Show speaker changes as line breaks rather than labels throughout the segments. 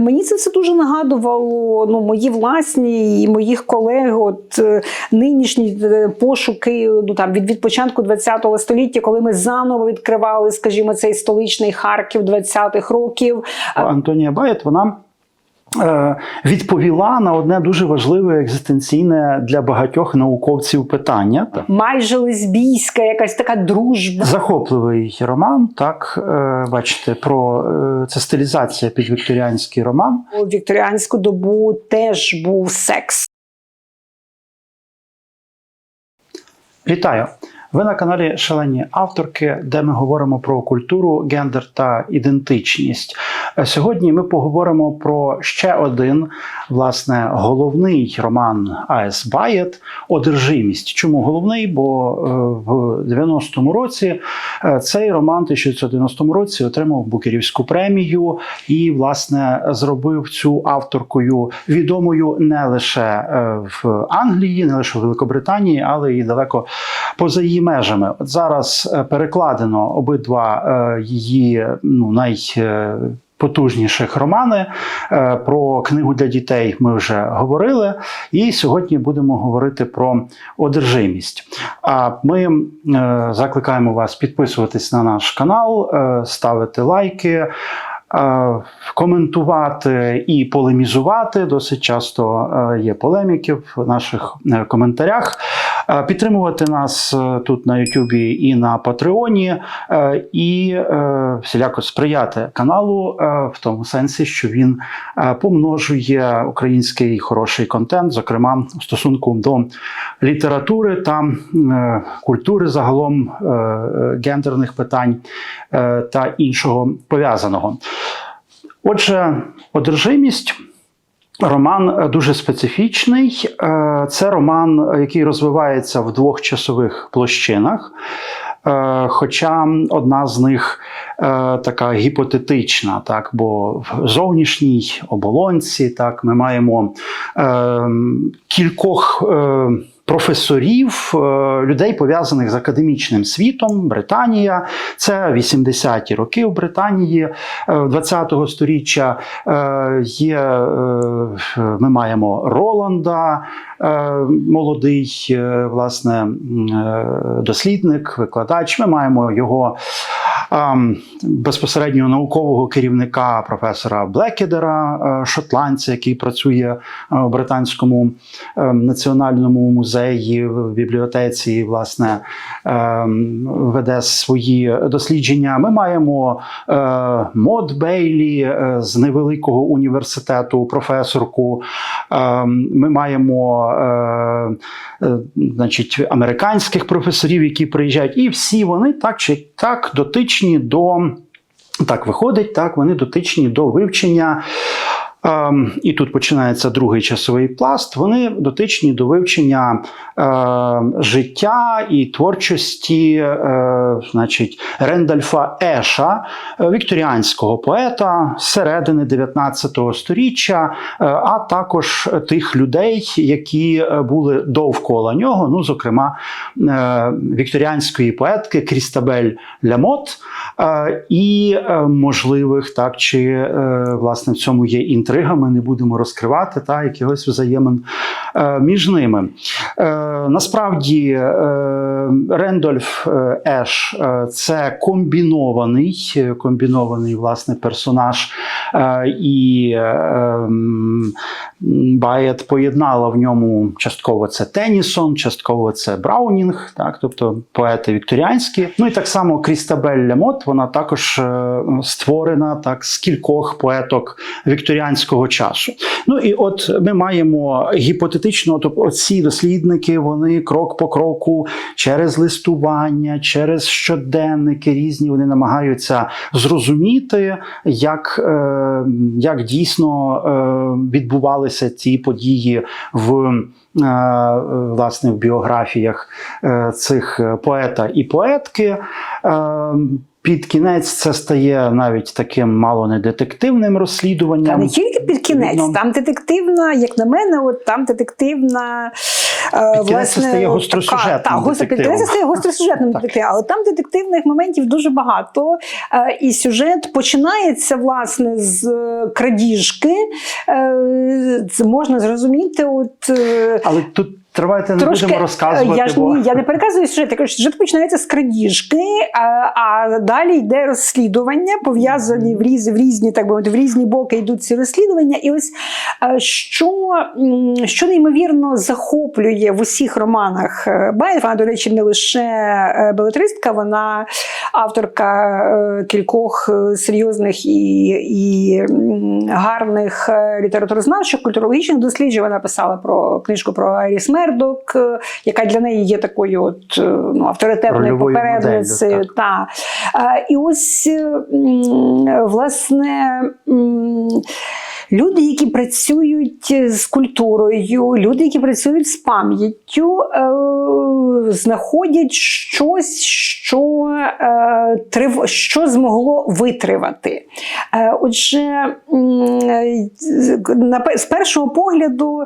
Мені це все дуже нагадувало ну, мої власні і моїх колег. От е, нинішні е, пошуки ну, там, від, від початку ХХ століття, коли ми заново відкривали, скажімо, цей столичний Харків 20-х років.
Антонія Баєт, вона відповіла на одне дуже важливе екзистенційне для багатьох науковців питання.
Майже лесбійська, якась така дружба.
Захопливий роман, так е, бачите, про е, це стилізація під вікторіанський роман.
У вікторіанську добу теж був секс.
Вітаю! Ви на каналі Шалені авторки, де ми говоримо про культуру, гендер та ідентичність. Е, Сьогодні ми поговоримо про ще один власне головний роман А.С. Байет Одержимість. Чому головний? Бо е, в 90-му році е, цей роман 1990 році отримав Букерівську премію і, власне, зробив цю авторкою відомою не лише в Англії, не лише в Великобританії, але і далеко поза її межами. От зараз е, перекладено обидва е, її ну, романи. Е, Про книгу для дітей ми вже говорили, і сьогодні будемо говорити про одержимість. А ми закликаємо вас підписуватись на наш канал, ставити лайки. Коментувати і полемізувати досить часто є полеміки в наших коментарях. Е, Підтримувати нас е, тут на Ютубі і на Патреоні, е, і всіляко сприяти каналу в тому сенсі, що він помножує український хороший контент, зокрема в стосунку до літератури та культури загалом гендерних питань та іншого пов'язаного. Отже, одержимість. Роман е, дуже специфічний. Е, Це роман, який розвивається в двох часових площинах. Е, Хоча одна з них е, така гіпотетична, так, бо в зовнішній оболонці так, ми маємо е, кількох. Е, Професорів, е, людей пов'язаних з академічним світом, Британія, це 80-ті роки в Британії е, 20-го сторіччя. Е, Є, е, ми маємо Роланда, е, молодий, е, власне, е, дослідник, викладач. Ми маємо його ем, безпосередньо наукового керівника професора Блекедера, е, шотландця, який працює е, в британському е, національному музеї в бібліотеці, власне, ем, веде свої дослідження. Ми маємо е, Мод Бейлі е, з невеликого університету, професорку. Ем, Ми маємо е, значить, американських професорів, які приїжджають, і всі вони так чи так дотичні до. Так виходить, так вони дотичні до вивчення. Ем, і тут починається другий часовий пласт. Вони дотичні до вивчення е, життя і творчості, е, значить, Рендальфа Еша, вікторіанського поета середини 19 століття, е, а також тих людей, які е, були довкола нього. Ну, зокрема, е, вікторіанської поетки Крістабель Лямот е, і е, можливих, так чи е, власне в цьому є інтрига. Ми не будемо розкривати та якихось взаємин між ними. Е, Насправді е, Рендольф е, Еш е, це комбінований, е, комбінований власне персонаж, е, і е, Байет поєднала в ньому частково це Тенісон, частково це Браунінг, так, тобто поети вікторіанські. Ну і так само Крістабель Лемот, вона також е, створена так з кількох поеток вікторіанського часу. Ну і от ми маємо гіпотетично, тобто ці дослідники, вони крок по кроку через листування, через щоденники різні, вони намагаються зрозуміти, як, е, як дійсно е, відбувалися ці події в. е, Власне, в біографіях е, цих поета і поетки. Е, Під кінець це стає навіть таким мало не детективним
Та
розслідуванням.
не тільки під кінець, там детективна, як на мене, от там детективна
Підкінець стає гостросюжетним
та, гостро-
детективом.
стає гостросюжетним детективом, але там детективних моментів дуже багато. Е, І сюжет починається власне з е, крадіжки. Е, Це можна зрозуміти. От е,
Але тут тривайте не
Трошки,
будемо розказувати.
я ж
бо...
ні, я не переказую сюжет. Я кажу, що сюжет починається з крадіжки, а, а далі йде розслідування, пов'язані в різні, в різні, так би мовити, в різні боки йдуть ці розслідування. І ось е, що, що неймовірно захоплює в усіх романах е, вона, до речі, не лише е, белетристка, вона авторка кількох серйозних і, і гарних літературознавчих, культурологічних досліджень. Вона писала про книжку про Айріс Мердок, е, яка для неї є такою от, е, ну, авторитетною попередницею.
моделлю,
Та. Е, І ось власне. Люди, які працюють з культурою, люди, які працюють з пам'яттю, е, знаходять щось, що, е, що змогло витривати. Е, отже, е, з першого погляду,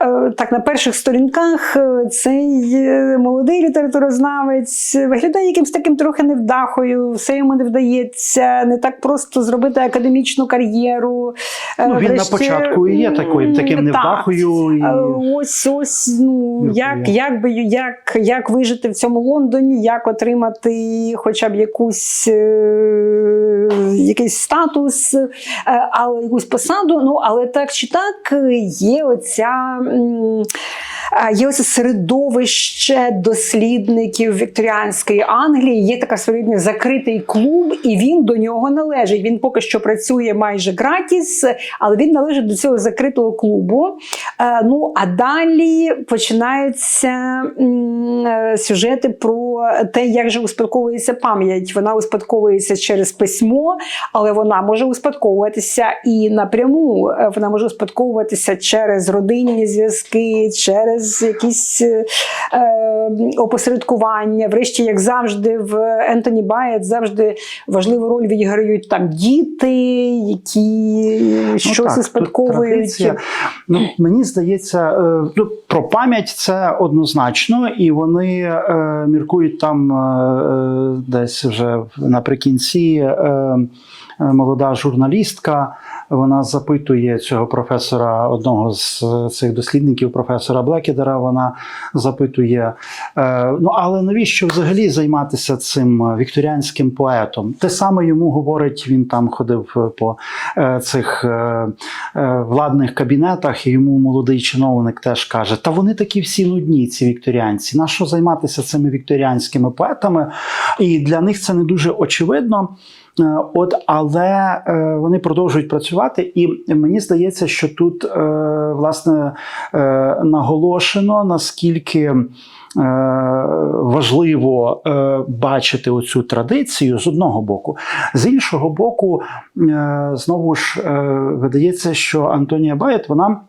е, так, на перших сторінках, е, цей е, молодий літературознавець виглядає якимось таким трохи невдахою, все йому не вдається, не так просто зробити академічну кар'єру.
Ну, він на початку і є такою, таким невдахою. І...
Ось ось ну як, як би як, як вижити в цьому Лондоні, як отримати хоча б якусь е, якийсь статус, е, але якусь посаду. Ну але так чи так є оця. Є оце середовище дослідників вікторіанської Англії. Є така своєрідний закритий клуб, і він до нього належить. Він поки що працює майже гратіс, але він належить до цього закритого клубу. Е, Ну а далі починаються е, сюжети про те, як же успадковується пам'ять. Вона успадковується через письмо, але вона може успадковуватися і напряму. Е, Вона може успадковуватися через родинні зв'язки, через якісь е, е, опосередкування. Врешті, як завжди, в Ентоні Байет завжди важливу роль відіграють там діти, які щось
Ну так,
успадковують.
Ну, мені здається, е, ну, про пам'ять це однозначно, і вони е, міркують там е, десь вже наприкінці. Е, е, Молода журналістка, вона запитує цього професора, одного з цих дослідників, професора Блекідера. Вона запитує: е, ну але навіщо взагалі займатися цим вікторіанським поетом? Те саме йому говорить, він там ходив по е, цих е, е, владних кабінетах, і йому молодий чиновник теж каже: Та вони такі всі нудні, ці вікторіанці. На що займатися цими вікторіанськими поетами? І для них це не дуже очевидно. Е, От, але е, вони продовжують працювати, і мені здається, що тут е, власне наголошено наскільки. Важливо бачити оцю традицію з одного боку, з іншого боку, знову ж видається, що Антонія Байет вона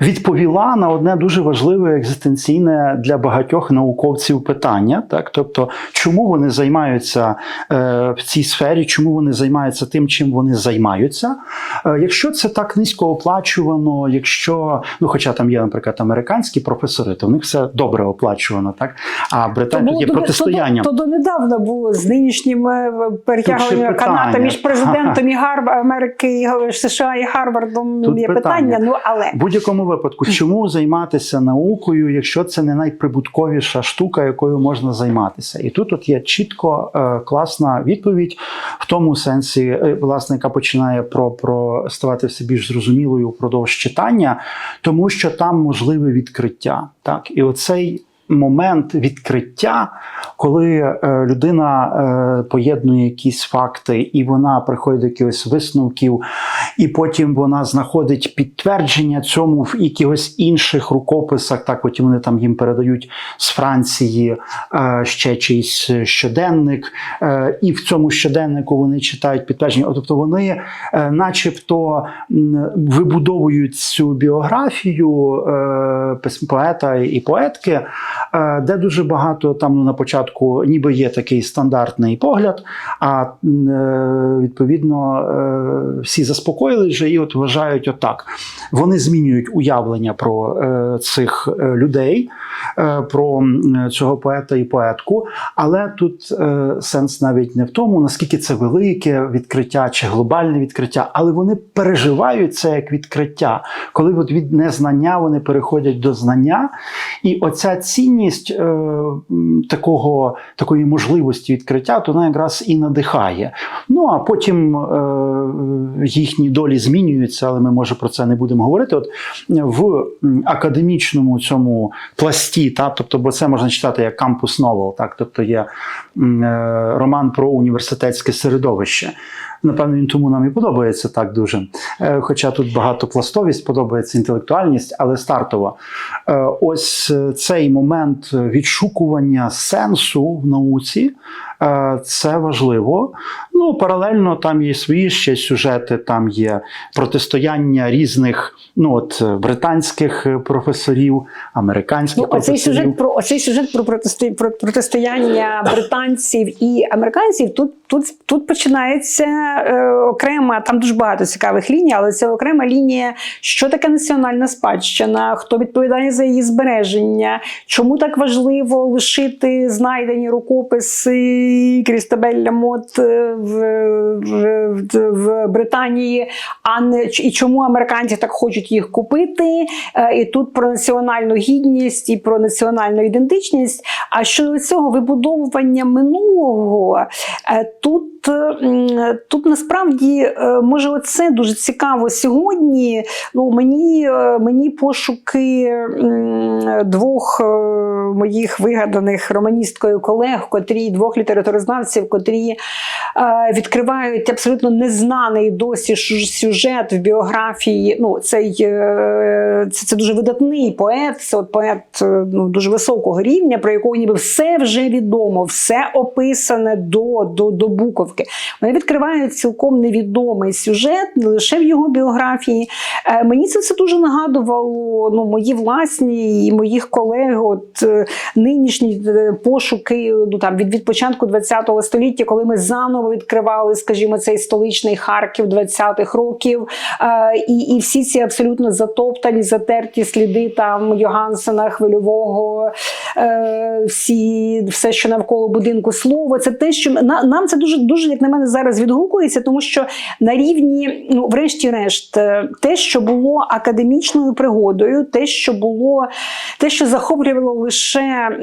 відповіла на одне дуже важливе екзистенційне для багатьох науковців питання. Так? Тобто, чому вони займаються е, в цій сфері, чому вони займаються тим, чим вони займаються. Е, якщо це так низько оплачувано, якщо, ну хоча там є, наприклад, американські професори, то в них все добре оплачувано, так? А Британія тут є протистояння.
То, то, донедавна було з нинішнім е, перетягуванням
Тут
каната між президентом і Гарб... Америки, і США і Гарвардом
Тут
є
питання.
питання. Ну але
В будь-якому випадку, чому займатися наукою, якщо це не найприбутковіша штука, якою можна займатися? І тут от є чітко е, класна відповідь в тому сенсі, е, власне, яка починає про, про ставати все більш зрозумілою впродовж читання, тому що там можливе відкриття. Так, і оцей. Момент відкриття, коли е, людина е, поєднує якісь факти, і вона приходить до якихось висновків, і потім вона знаходить підтвердження цьому в якихось інших рукописах. Так, потім вони там їм передають з Франції е, ще чийсь щоденник, і в цьому щоденнику вони читають підтвердження. Тобто вони, начебто, вибудовують цю біографію поета і поетки. Е, де дуже багато там на початку ніби є такий стандартний погляд, а е, відповідно е, всі заспокоїлись вже і от вважають отак. Вони змінюють уявлення про цих людей, про цього поета і поетку. Але тут сенс навіть не в тому, наскільки це велике відкриття чи глобальне відкриття, але вони переживають це як відкриття, коли от від незнання вони переходять до знання, і оця цінність е, такого, такої можливості відкриття, то вона якраз і надихає. Ну а потім е, їхні долі змінюються, але ми може про це не будемо говорити. От в академічному цьому пласті, та, тобто, бо це можна читати як кампус новел, так, тобто є е, роман про університетське середовище. Напевно, він тому нам і подобається так дуже. Е, Хоча тут багатопластовість, подобається інтелектуальність, але стартово. Е, Ось е, цей момент відшукування сенсу в науці. Е, Це важливо. Ну, паралельно там є свої ще сюжети, там є протистояння різних ну, от, е, британських е, професорів, американських
Ну, оцей сюжет про оцей сюжет про протисто- про протистояння британців і американців. Тут тут тут починається е, окрема, там дуже багато цікавих ліній, але це окрема лінія, що таке національна спадщина, хто відповідає за її збереження, чому так важливо лишити знайдені рукописи Крістабель Лямот е, в, в, в, Британії, а не і чому американці так хочуть їх купити. Е, І тут про національну гідність і про національну ідентичність. А щодо цього вибудовування минулого, е, тут, тут насправді е, може оце дуже цікаво сьогодні. Ну, мені, е, мені пошуки двох е, моїх вигаданих романісткою колег, котрі двох літературознавців, котрі відкривають абсолютно незнаний досі сюжет в біографії. Ну, цей, це, це дуже видатний поет, це от поет ну, дуже високого рівня, про якого ніби все вже відомо, все описане до, до, до буковки. Вони відкривають цілком невідомий сюжет, не лише в його біографії. Е, Мені це все дуже нагадувало ну, мої власні і моїх колег. От е, нинішні е, пошуки ну, там, від, від початку ХХ століття, коли ми заново відкривали, скажімо, цей столичний Харків 20-х років, і, і всі ці абсолютно затоптані, затерті сліди там Йогансена, Хвильового, всі, все, що навколо будинку слово, це те, що на, нам це дуже, дуже, як на мене, зараз відгукується, тому що на рівні, ну, врешті-решт, е, те, що було академічною пригодою, те, що було, те, що захоплювало лише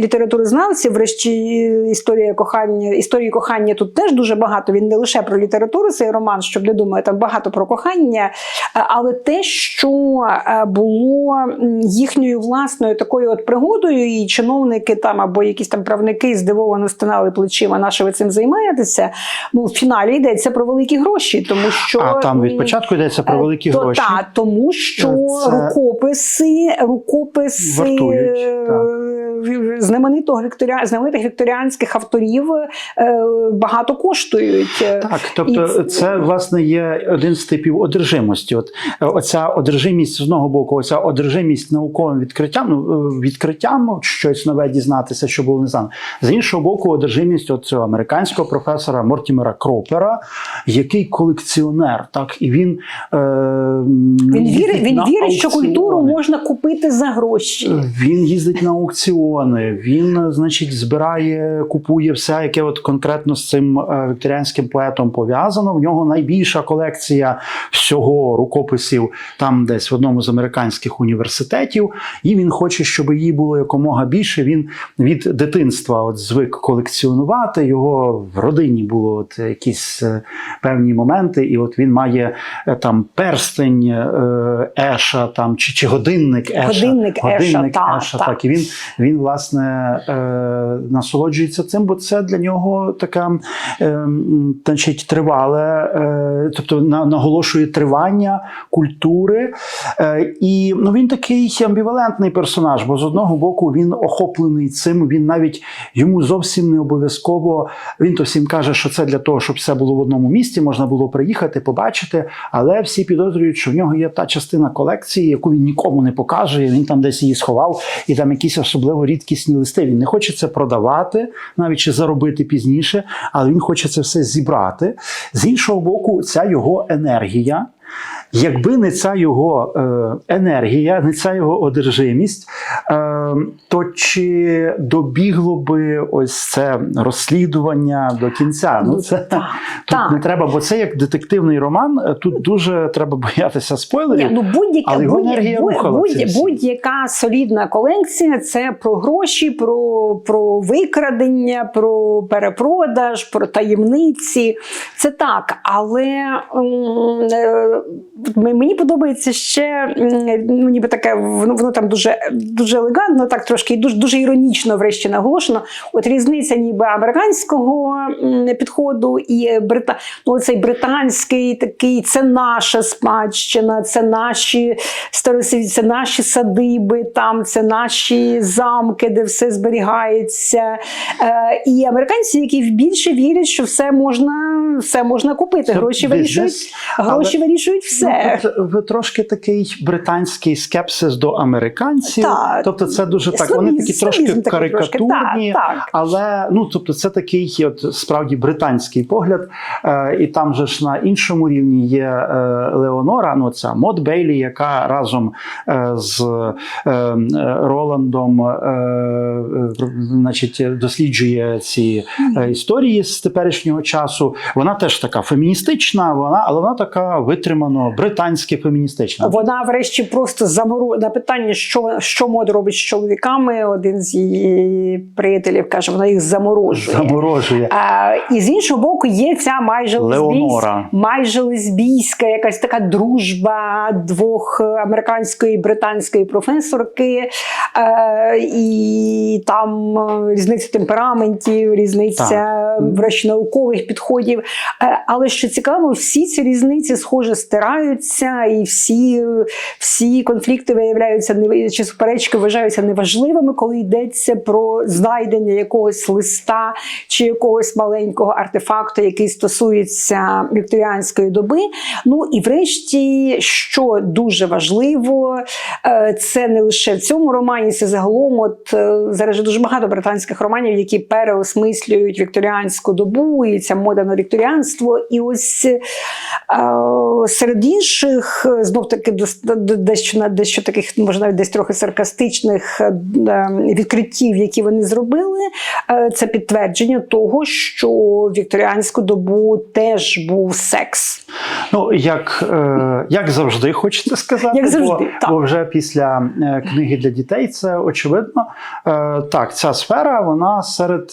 літературознавців, врешті е, історія кохання, історії кохання тут теж дуже багато. Він не лише про літературу, цей роман, щоб не думаю, там багато про кохання, е, але те, що е, було їхньою власною такою от пригодою, і чиновники там або якісь там правники здивовано стинали плечима, на що ви цим займаєтеся. Ну, в фіналі йдеться про великі гроші, тому що
А там від початку йдеться про великі
Е, то,
гроші.
Та, тому що
Це-
рукописи, рукописи
Вартують,
е,
так.
Знаменитого вікторіа, знаменитих вікторіанських авторів е, багато коштують.
Так, тобто
І це-
власне є один з типів одержимості. От е, оця одержимість з одного боку, оця одержимість науковим відкриттям, ну е, відкриттям щось нове дізнатися, що було не знано. З іншого боку, одержимість от цього американського професора Мортімера Кропера, який колекціонер, так і він е,
Він вірить, він вірить, що культуру можна купити за гроші.
Він їздить на аукціони, він, значить, збирає, купує все, яке от конкретно з цим е, вікторіанським поетом пов'язано. В нього найбільша колекція всього рукописів там, десь в одному з американських університетів. І він хоче, щоб її було якомога більше. Він від дитинства от звик колекціонувати. Його в родині було от якісь е, певні моменти, і от він має е, там перстень Еша, там чи, чи годинник Еша.
Годинник Еша, та,
Еша,
та.
так. І він, він власне е, насолоджується цим, бо це для нього така, е, значить, тривале, е, тобто на, наголошує тривання культури. І ну, він такий амбівалентний персонаж, бо з одного боку він охоплений цим, він навіть йому зовсім не обов'язково. Він то всім каже, що це для того, щоб все було в одному місці, можна було приїхати, побачити. Але всі підозрюють, що в нього є та частина колекції, яку він нікому не покаже. Він там десь її сховав, і там якісь особливо рідкісні листи. Він не хоче це продавати, навіть чи заробити пізніше, але він хоче це все зібрати. З іншого боку, ця його енергія. Якби не ця його е, енергія, не ця його одержимість, е, то чи добігло би ось це розслідування до кінця? Ну це
так,
тут
так.
не треба, бо це як детективний роман. е, Тут дуже треба боятися спойлерів.
Ні, ну будь-яка
Але його
будь,
енергія
будь, будь-яка солідна колекція це про гроші, про, про викрадення, про перепродаж, про таємниці. Це так. Але мені подобається ще ну, ніби таке, воно, воно там дуже, дуже елегантно, так трошки і дуже, дуже іронічно врешті наголошено. От різниця ніби американського підходу і брита... ну, цей британський такий це наша спадщина, це наші старосвіті, це наші садиби, там це наші замки, де все зберігається. Е, і американці, які більше вірять, що все можна, все можна купити. Гроші вирішують, гроші вирішують все.
Ну, тут ви трошки такий британський скепсис до американців.
Так.
Тобто, це дуже так. Вони такі трошки карикатурні, але ну тобто, це такий, от справді британський погляд. Е, і там же ж на іншому рівні є е, Леонора, ну ця Мод Бейлі, яка разом е, з е, е, Роландом, е, е, значить, досліджує ці е, історії з теперішнього часу. Вона теж така феміністична, вона, але вона така витримано британське феміністична.
Вона, врешті, просто замору на питання, що, що мод робить з чоловіками. Один з її приятелів каже, вона їх заморожує.
Заморожує.
А, і з іншого боку, є ця майже лесбійська, майже лесбійська, якась така дружба двох американської і британської професорки, е, і там е, різниця темпераментів, різниця
Так.
врешті наукових підходів. Е, Але що цікаво, всі ці різниці схоже стираються, і всі, всі конфлікти виявляються чи суперечки вважаються неважливими, коли йдеться про знайдення якогось листа чи якогось маленького артефакту, який стосується вікторіанської доби. Ну і врешті, що дуже важливо, е, це не лише в цьому романі, це загалом. От е, зараз же дуже багато британських романів, які переосмислюють вікторіанську добу і ця мода на вікторіанство. І ось е, серед інших, е, знов таки дещо дещо таких, може навіть десь трохи саркастичних е, відкриттів, які вони зробили, е, це підтвердження того, що в вікторіанську добу теж був секс.
Ну, як, як завжди, хочете сказати,
Як завжди,
бо,
так.
бо вже після книги для дітей це очевидно. Так, ця сфера вона серед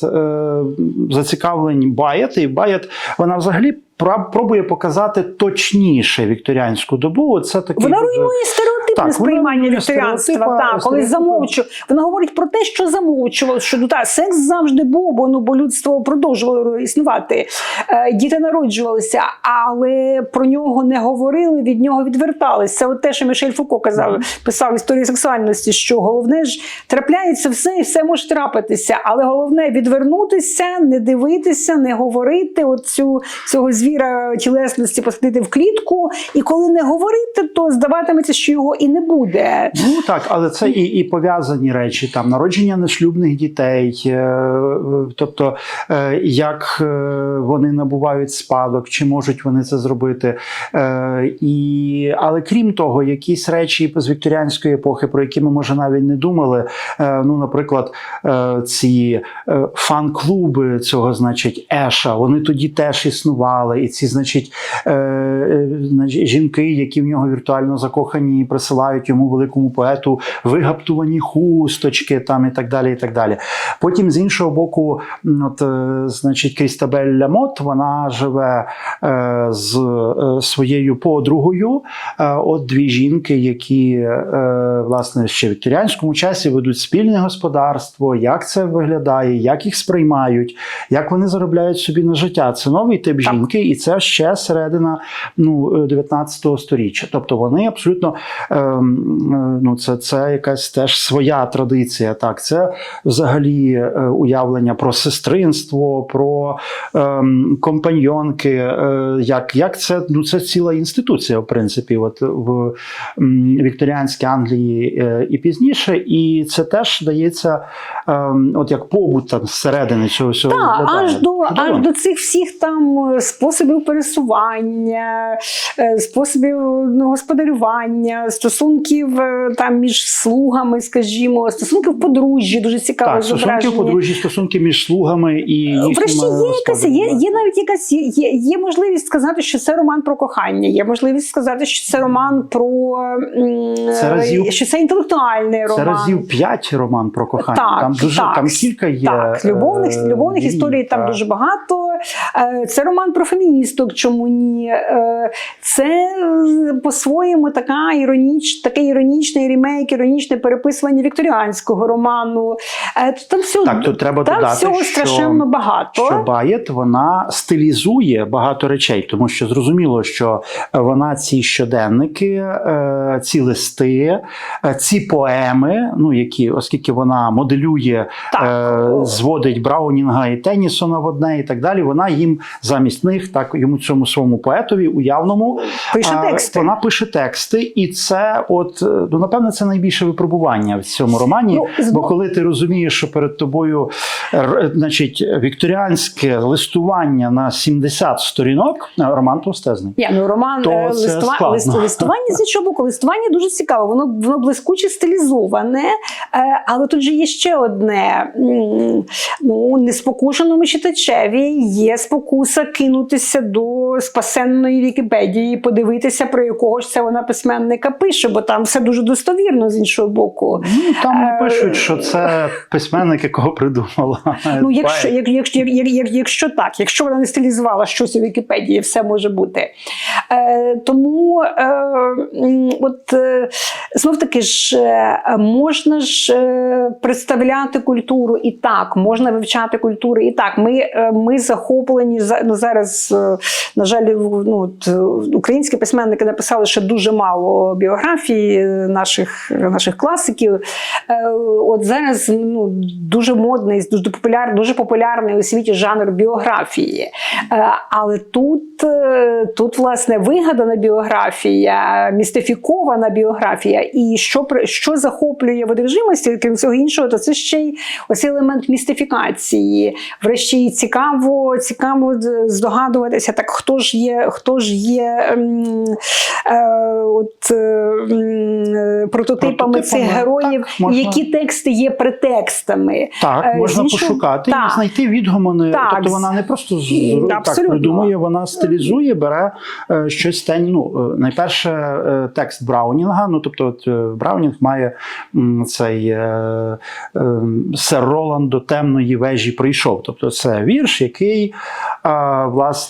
зацікавлень Байет, і Байет вона взагалі пробує показати точніше вікторіанську добу. Це такий
Вона руйнує стереотипне сприймання вікторіанства. Так, коли замовчує. Вона говорить про те, що замовчувало, що ну, та, секс завжди був, бо, ну, бо людство продовжувало існувати. Е, діти народжувалися, але про нього не говорили, від нього відвертались. Це от те, що Мішель Фуко казав, писав в історії сексуальності, що головне ж трапляється все і все може трапитися. Але головне відвернутися, не дивитися, не говорити. От цю цього звіра тілесності посадити в клітку. І коли не говорити, то здаватиметься, що його і не буде.
Ну так, але це і, і пов'язані речі, там народження нешлюбних дітей, е, тобто е, як е, вони набувають спадок, чи можуть вони це зробити. Е, і, але крім того, якісь речі з вікторіанської епохи, про які ми може навіть не думали. Е, ну, наприклад, е, ці е, фан-клуби цього, значить, Еша, вони тоді теж існували, і ці, значить, е, е, значить, жінки, які в нього віртуально закохані, присилають йому великому поету вигаптувані хусточки, там і так далі. і так далі. Потім, з іншого боку, от, е, значить, Крістабель Лямот, вона живе з своєю подругою. От дві жінки, які власне ще в вікторіанському часі ведуть спільне господарство, як це виглядає, як їх сприймають, як вони заробляють собі на життя. Це новий тип
Так.
жінки, і це ще середина ну, 19 сторіччя. Тобто вони абсолютно ем, е, ну, це, це якась теж своя традиція. Так, це взагалі е, уявлення про сестринство, про ем, компаньонки. Е, як, як це, ну, це ціла інституція, в принципі, от в вікторіанській Англії е, і пізніше, і це теж дається ем, от як побут там зсередини цього всього.
Так, аж до, аж до цих всіх там е, способів пересування, е, способів ну, господарювання, стосунків е, там між слугами, скажімо, стосунків в подружжі, дуже цікаве
Так, стосунки подружжі, стосунки між слугами і їхніми
Врешті є якась, є, є навіть якась є, є, є можливість сказати, що це роман про кохання. Є можливість сказати, що це роман про
Це разів-
що це інтелектуальний
Це
роман.
разів п'ять роман про кохання.
Так,
там дуже
так,
там кілька є.
Так, любовних,
е,
любовних історій там дуже багато. Е, Це роман про феміністок. Чому ні? Е, Це е, по-своєму така іроніч, таке іронічний ремейк, іронічне переписування вікторіанського роману. Е, Там всього,
Так, тут треба
там
додати,
всього
що-
страшенно багато.
Що Баєт вона стилізує багато речей, тому що зрозуміло, що вона ці щоденники, е, ці листи, е, ці поеми, ну які, оскільки вона моделює,
Так.
е, зводить Браунінга і Теннісона в одне і так далі. Вона їм замість них, так йому цьому своєму поетові уявному
Пише тексти.
Вона пише тексти, і це, от е, ну напевно, це найбільше випробування в цьому романі.
Ну,
бо коли ти розумієш, що перед тобою значить, вікторіанське листування на 70 сторінок, е, роман товстезний.
Ні, ну роман
То
е,
це
листува... лист... листування з іншого боку, листування дуже цікаве. Воно воно блискуче стилізоване, е, але тут же є ще одне. Ну, неспокушеному читачеві є спокуса кинутися до спасенної Вікіпедії, подивитися, про якого ж це вона письменника пише, бо там все дуже достовірно з іншого боку.
Ну там не
Е,
пишуть, що це письменник, якого придумала.
Ну, якщо, як, якщо, як, як, якщо так, якщо вона не стилізувала щось у Вікіпедії, все може бути. Е, тому е, от е, знов таки ж е, можна ж е, представляти культуру і так, можна вивчати культуру і так. Ми, е, ми захоплені за- ну, зараз, е, на жаль, ну, е, українські письменники написали ще дуже мало біографії наших, наших класиків. Е, От зараз ну, дуже модний, дуже популярний, дуже популярний у світі жанр біографії. Е, Але тут, е, тут власне вигадана біографія, містифікована біографія. І що, що захоплює в одержимості, крім всього іншого, то це ще й ось елемент містифікації. Врешті цікаво, цікаво здогадуватися, так хто ж є, хто ж є ем, е, от, е, прототипами цих героїв,
так, можна.
які тексти є претекстами.
Так,
Е,
можна
іншого-
пошукати
так.
і знайти відгомони.
Так,
Тобто вона не просто з- так придумує, вона стилізує, бере е, щось тень. Ну, е, найперше, е, текст Браунінга. Ну, тобто, от, е, Браунінг має м, цей е, е, сер Роланд до темної вежі прийшов. Тобто, це вірш, який е, власне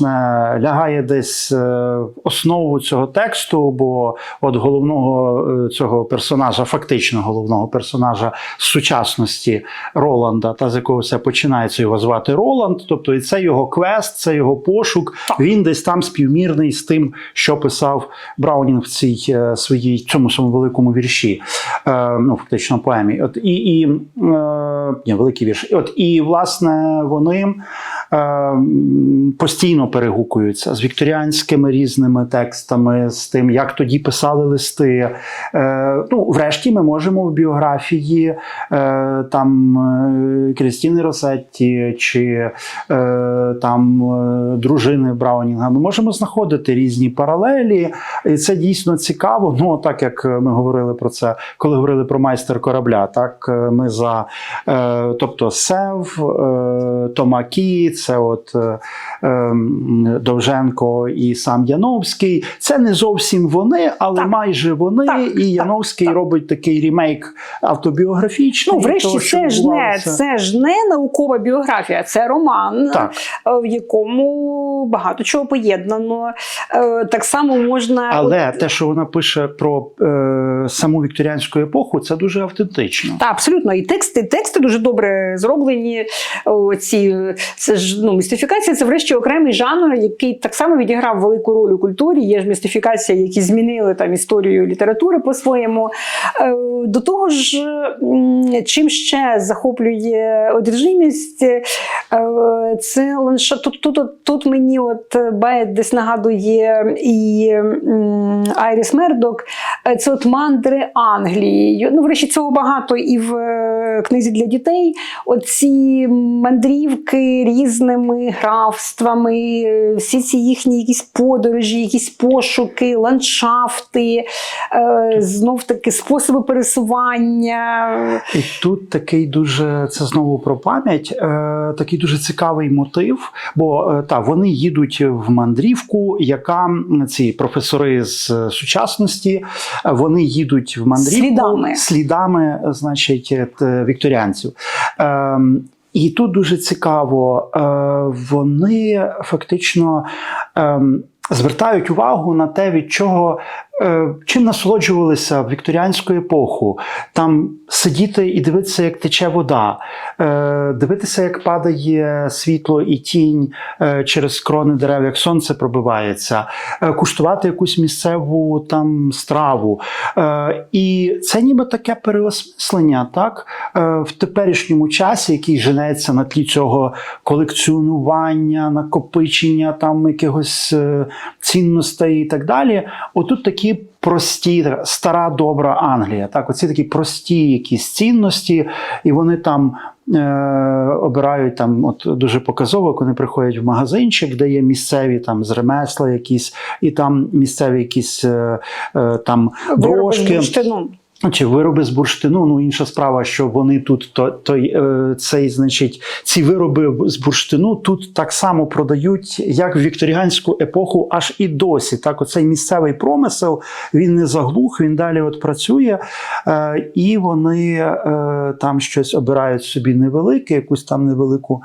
лягає десь е, в основу цього тексту, бо от головного е, цього персонажа, фактично головного персонажа з сучасності Роланда, та з якого все починається, його звати Роланд. Тобто, і це його квест, це його пошук. Він десь там співмірний з тим, що писав Браунінг в цій е, своїй цьому своєму великому вірші, е, ну фактично поемі. От і, і е, великий вірш. От і власне вони. Е, м, Постійно перегукуються з вікторіанськими різними текстами, з тим, як тоді писали листи. Е, ну, врешті, ми можемо в біографії е, там е, Крістіни Росетті чи там дружини Браунінга. Ми можемо знаходити різні паралелі, і це дійсно цікаво. Ну, так як ми говорили про це, коли говорили про майстер корабля, так ми за тобто Сев, е, Томакі, це от е, е, Довженко і сам Яновський. Це не зовсім вони, але
Так.
майже вони.
Так,
і Яновський
так.
робить такий ремейк автобіографічний.
Ну, врешті,
того,
це ж не це ж не наукова біографія, це роман,
Так.
е, в якому багато чого поєднано. Е, Так само можна
Але те, що вона пише про е, саму вікторіанську епоху, це дуже автентично.
Та абсолютно і тексти, тексти дуже добре зроблені. Ці це ж ну містифікація. Це врешті окремий жанр, який так само відіграв велику роль у культурі. Є ж містифікація, які змінили там історію літератури по-своєму. Е, До того ж, чим ще захоплює одержимість, е, це. Тут, тут, тут мені от Бает десь нагадує і Айріс Мердок. Е, Це от мандри Англії. Ну, врешті цього багато і в е, книзі для дітей. Оці мандрівки різними графствами, е, всі ці їхні якісь подорожі, якісь пошуки, ландшафти, е, знов таки способи пересування.
І тут такий дуже це знову про пам'ять. Е, такий дуже цікавий мотив. Бо та вони їдуть в мандрівку, яка ці професори з сучасності вони їдуть в мандрівку
Слідами.
слідами, значить, вікторіанців. І тут дуже цікаво, е, вони фактично е, звертають увагу на те, від чого чим насолоджувалися в вікторіанську епоху. Там сидіти і дивитися, як тече вода, е, дивитися, як падає світло і тінь е, через крони дерев, як сонце пробивається, е, куштувати якусь місцеву там страву. Е, І це ніби таке переосмислення, так? Е, В теперішньому часі, який женеться на тлі цього колекціонування, накопичення там якихось е, цінностей і так далі. Отут такі прості, стара добра Англія. Так, оці такі прості якісь цінності, і вони там. Е, обирають там, от дуже показово, коли приходять в магазинчик, де є місцеві там з ремесла якісь, і там місцеві якісь е, е, там брошки. Чи вироби з бурштину, ну інша справа, що вони тут то, той, е, цей, значить, ці вироби з бурштину тут так само продають, як в вікторіанську епоху, аж і досі. Так, оцей місцевий промисел він не заглух, він далі от працює, е, і вони е, там щось обирають собі невелике, якусь там невелику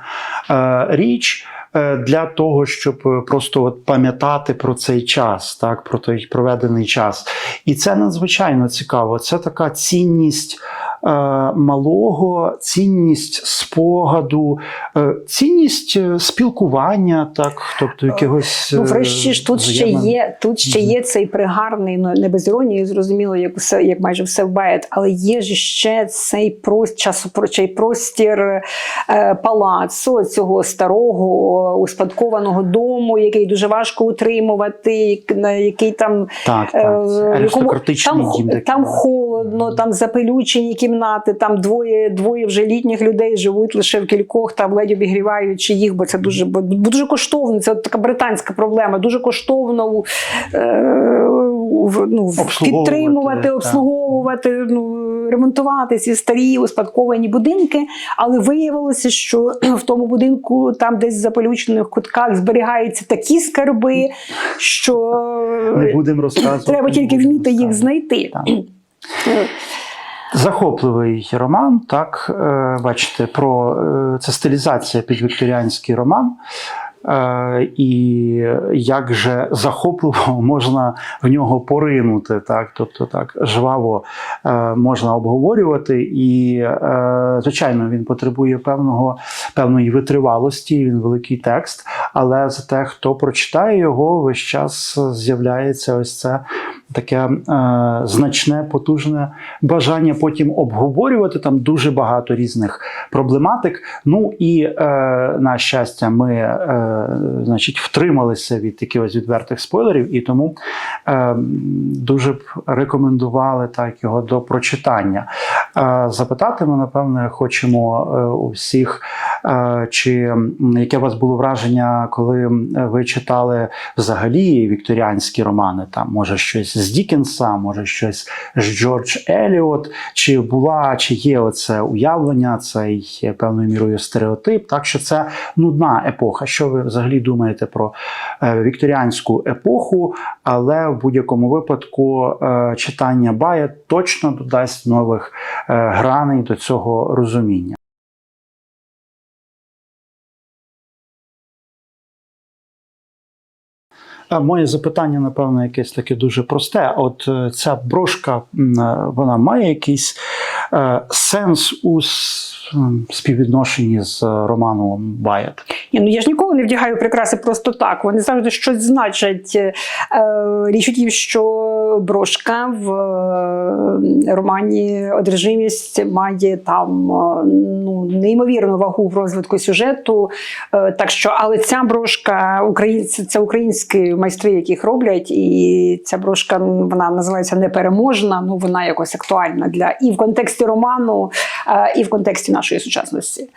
е, річ. е, Для того щоб е, просто от пам'ятати про цей час, так про той проведений час, і це надзвичайно цікаво. Це така цінність е, малого, цінність спогаду, е, цінність е, спілкування, так, тобто якогось.
Ну,
е,
врешті ж тут ще є, тут ще є цей пригарний, ну не без іронії, зрозуміло, як все, як майже все в Бает, але є ж ще цей прос, часопрочий простір е, палацу, цього старого успадкованого дому, який дуже важко утримувати, який там
Так,
Е,
так.
в якому- там,
такий.
там холодно, там запелючені кімнати, там двоє, двоє вже літніх людей живуть лише в кількох, там ледь обігріваючи їх, бо це дуже, бо дуже коштовно. Це така британська проблема. Дуже коштовно е, ну,
Обслуговувати,
підтримувати,
так.
обслуговувати, ну, ремонтувати ці старі успадковані будинки. Але виявилося, що в тому будинку, там десь в запелючених кутках, зберігаються такі скарби, що
Не будемо розказувати.
Треба тільки вміти їх знайти.
Так. Захопливий роман, так е, бачите, про е, це стилізація під вікторіанський роман. Е, І як же захопливо можна в нього поринути, так, тобто так жваво можна обговорювати, і звичайно він потребує певного певної витривалості. Він великий текст, але за те, хто прочитає його, весь час з'являється ось це таке е, значне, потужне бажання потім обговорювати там дуже багато різних проблематик. Ну і е, на щастя, ми е, значить втрималися від якихось відвертих спойлерів, і тому е, дуже б рекомендували так його до прочитання. Е, запитати ми, напевне, хочемо е, у чи яке у вас було враження, коли ви читали взагалі вікторіанські романи? Там може щось з Дікенса, може щось з Джордж Еліот, чи була, чи є оце уявлення, цей е, певною мірою стереотип. Так що це нудна епоха. Що ви взагалі думаєте про е, вікторіанську епоху? Але в будь-якому випадку е, читання Бая точно додасть нових е, граней до цього розуміння. Моє запитання, напевно, якесь таке дуже просте. От е, ця брошка, е, вона має якийсь е, сенс у співвідношенні з Романом Баят?
Ні, ну я ж ніколи не вдягаю прикраси просто так. Вони завжди щось значать. Е, Річ у тім, що брошка в е, романі Одержимість має там е, ну, неймовірну вагу в розвитку сюжету. Е, Так що, але ця брошка українці, це українські майстри, які їх роблять, і ця брошка вона називається непереможна. Ну вона якось актуальна для і в контексті роману, і в контексті нашої сучасності.